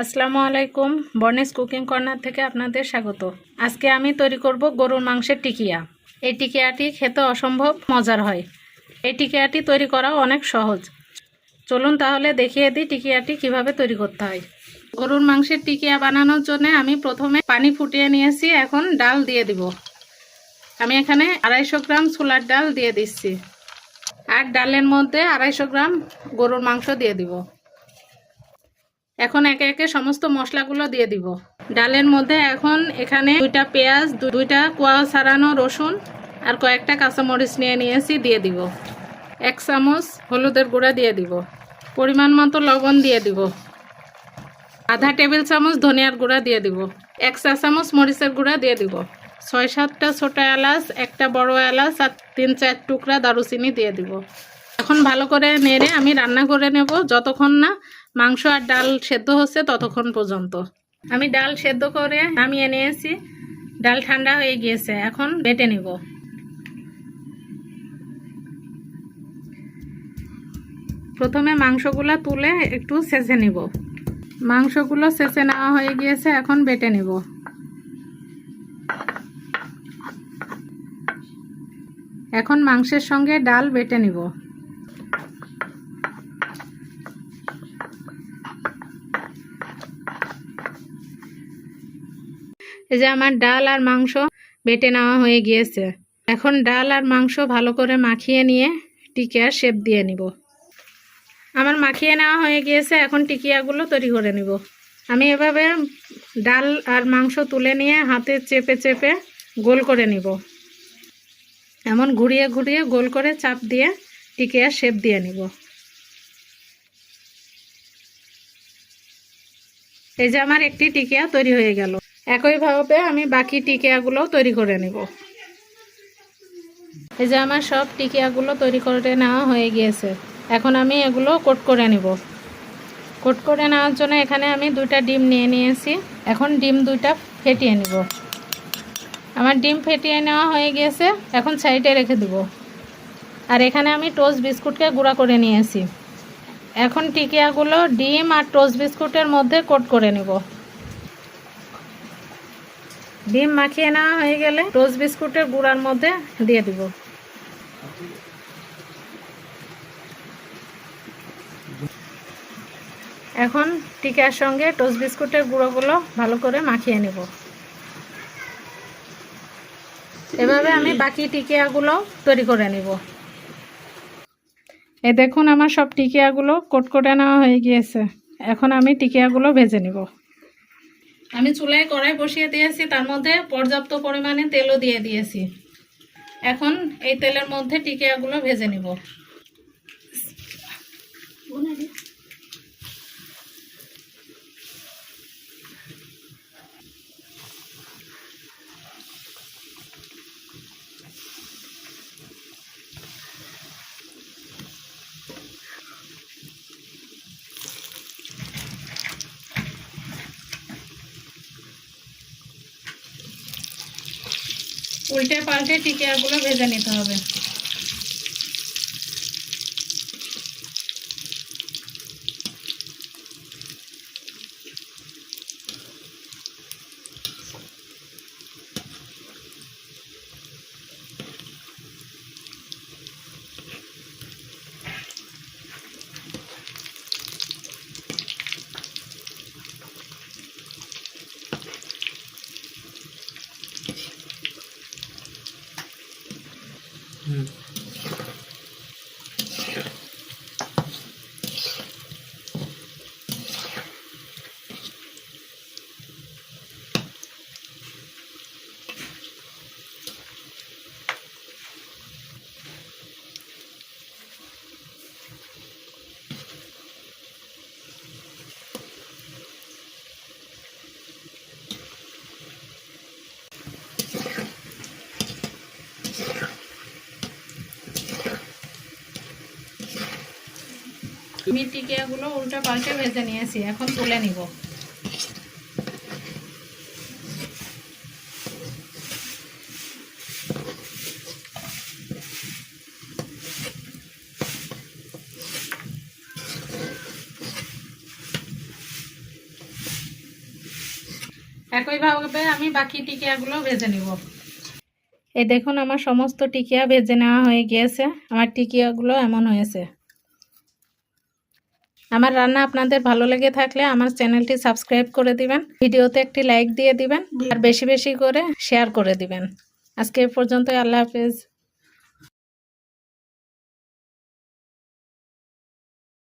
আসসালামু আলাইকুম। বর্নেস cooking corner থেকে আপনাদের স্বাগত। আজকে আমি তৈরি করব গরুর মাংসের টিকিয়া। এই টিকিয়াটি খেতে অসম্ভব মজার হয়। এই টিকিয়াটি তৈরি করাও অনেক সহজ। চলুন তাহলে দেখিয়ে দিই টিকিয়াটি কীভাবে তৈরি করতে হয়। গরুর মাংসের টিকিয়া বানানোর জন্য আমি প্রথমে পানি ফুটিয়ে নিয়েছি, এখন ডাল দিয়ে দিব। আমি এখানে আড়াইশো গ্রাম ছোলার ডাল দিয়ে দিচ্ছি। আর ডালের মধ্যে আড়াইশো গ্রাম গরুর মাংস দিয়ে দিব। এখন একে একে সমস্ত মশলাগুলো দিয়ে দিব। ডালের মধ্যে এখন এখানে দুইটা পেঁয়াজ দুইটা কোয়া ছাড়ানো রসুন আর কয়েকটা কাঁচামরিচ নিয়ে নিয়েছি, দিয়ে দিব। এক চামচ হলুদের গুঁড়া দিয়ে দিব। পরিমাণ মতো লবণ দিয়ে দিব। আধা টেবিল চামচ ধনিয়ার গুঁড়া দিয়ে দিব। এক চা চামচ মরিচের গুঁড়া দিয়ে দিব। ছয় সাতটা ছোট এলাচ, একটা বড় এলাচ আর তিন চার টুকরা দারুচিনি দিয়ে দিব। এখন ভালো করে নেড়ে আমি রান্না করে নেব, যতক্ষণ না মাংস আর ডাল সেদ্ধ হচ্ছে ততক্ষণ পর্যন্ত। আমি ডাল সেদ্ধ করে নামিয়ে নিয়েছি। ডাল ঠান্ডা হয়ে গিয়েছে, এখন বেটে নেব। প্রথমে মাংসগুলো তুলে একটু সেচে নিব। মাংসগুলো সেচে নেওয়া হয়ে গিয়েছে, এখন বেটে নেব। এখন মাংসের সঙ্গে ডাল বেটে নিব। এই যে আমার ডাল আর মাংস বেটে নেওয়া হয়ে গিয়েছে। এখন ডাল আর মাংস ভালো করে মাখিয়ে নিয়ে টিকিয়ার শেপ দিয়ে নিব। আমার মাখিয়ে নেওয়া হয়ে গিয়েছে, এখন টিকিয়াগুলো তৈরি করে নিব। আমি এভাবে ডাল আর মাংস তুলে নিয়ে হাতে চেপে চেপে গোল করে নিব। এমন ঘুরিয়ে ঘুরিয়ে গোল করে চাপ দিয়ে টিকিয়া শেপ দিয়ে নিব। এই যে আমার একটি টিকিয়া তৈরি হয়ে গেল। একইভাবে আমি বাকি টিকিয়াগুলো তৈরি করে নেব। এই যে আমার সব টিকিয়াগুলো তৈরি করে নেওয়া হয়ে গিয়েছে। এখন আমি এগুলো কোট করে নেব। কোট করে নেওয়ার জন্য এখানে আমি দুইটা ডিম নিয়ে নিয়েছি। এখন ডিম দুইটা ফেটিয়ে নিব। আমার ডিম ফেটিয়ে নেওয়া হয়ে গিয়েছে। এখন সাইডে রেখে দেব। আর এখানে আমি টোস্ট বিস্কুটকে গুঁড়া করে নিয়েছি। এখন টিকিয়াগুলো ডিম আর টোস্ট বিস্কুটের মধ্যে কোট করে নেব। ডিম মাখিয়ে নেওয়া হয়ে গেলে টোস্ট বিস্কুটের গুঁড়ার মধ্যে দিয়ে দিব। এখন টিকার সঙ্গে টোস্ট বিস্কুটের গুঁড়োগুলো ভালো করে মাখিয়ে নেব। এভাবে আমি বাকি টিকিয়াগুলো তৈরি করে নেব। এ দেখুন আমার সব টিকিয়াগুলো কোট করে নেওয়া হয়ে গিয়েছে। এখন আমি টিকিয়াগুলো ভেজে নিব। আমি চুলায় কড়াই বসিয়ে দিয়েছি, তার মধ্যে পর্যাপ্ত পরিমাণে তেলও দিয়ে দিয়েছি। এখন এই তেলের মধ্যে টিকিয়াগুলো ভেজে নিব। উল্টে পাল্টে টিকিয়াগুলো ভেজে নিতে হবে। Mm. আমি টিকিয়াগুলো উল্টো পাল্টে ভেজে নিয়েছি, এখন তুলে নিব। একইভাবে আমি বাকি টিকিয়াগুলো ভেজে নিব। এই দেখুন, আমার সমস্ত টিকিয়া ভেজে নেওয়া হয়ে গিয়েছে। আমার টিকিয়াগুলো এমন হয়েছে। আমার রান্না আপনাদের ভালো লেগে থাকলে আমার চ্যানেলটি সাবস্ক্রাইব করে দিবেন, ভিডিওতে একটি লাইক দিয়ে দিবেন, আর বেশি বেশি করে শেয়ার করে দিবেন। আজকে এ পর্যন্ত আল্লাহ হাফেজ।